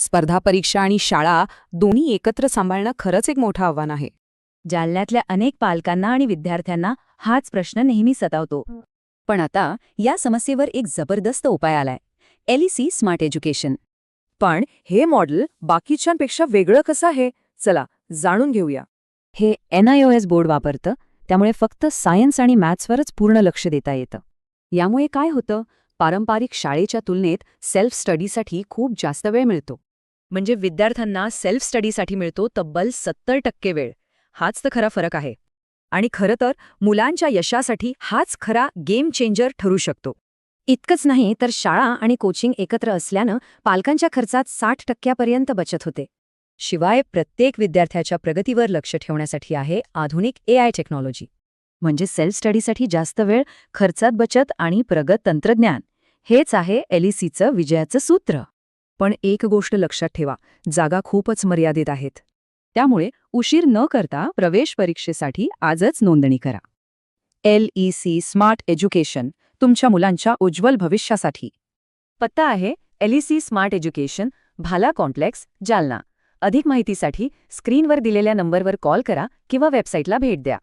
स्पर्धा परीक्षा आणि शाळा दोन्ही एकत्र सांभाळणं खरंच एक मोठं आव्हान आहे. जालन्यातल्या अनेक पालकांना आणि विद्यार्थ्यांना हाच प्रश्न नेहमी सतावतो. पण आता या समस्येवर एक जबरदस्त उपाय आलाय. LEC smart education. पण हे मॉडेल बाकीच्यांपेक्षा वेगळं कसं आहे? चला जाणून घेऊया. हे एनआयओएस बोर्ड वापरतं त्यामुळे फक्त सायन्स आणि मॅथ्सवरच पूर्ण लक्ष देता येतं. यामुळे काय होतं? पारंपरिक शाळेच्या तुलनेत सेल्फ स्टडीसाठी खूप जास्त वेळ मिळतो. म्हणजे विद्यार्थ्यांना सेल्फ स्टडीसाठी मिळतो तब्बल सत्तर टक्के वेळ. हाच तर खरा फरक आहे. आणि खरं तर मुलांच्या यशासाठी हाच खरा गेम चेंजर ठरू शकतो. इतकंच नाही तर शाळा आणि कोचिंग एकत्र असल्यानं पालकांच्या खर्चात साठ टक्क्यापर्यंत बचत होते. शिवाय प्रत्येक विद्यार्थ्याच्या प्रगतीवर लक्ष ठेवण्यासाठी आहे आधुनिक एआय टेक्नॉलॉजी म्हणजे सेल्फ स्टडीसाठी जास्त वेळ खर्चात बचत आणि प्रगत तंत्रज्ञान. हेच आहे एलईसीचं विजयाचं सूत्र. पण एक गोष्ट लक्षात ठेवा जागा खूपच मर्यादित आहेत. त्यामुळे उशीर न करता प्रवेश परीक्षेसाठी आजच नोंदणी करा. एलईसी स्मार्ट एज्युकेशन तुमच्या मुलांच्या उज्ज्वल भविष्यासाठी. पत्ता आहे LEC smart education Bhala complex Jalna. अधिक माहितीसाठी स्क्रीनवर दिलेल्या नंबरवर कॉल करा किंवा वेबसाईटला भेट द्या.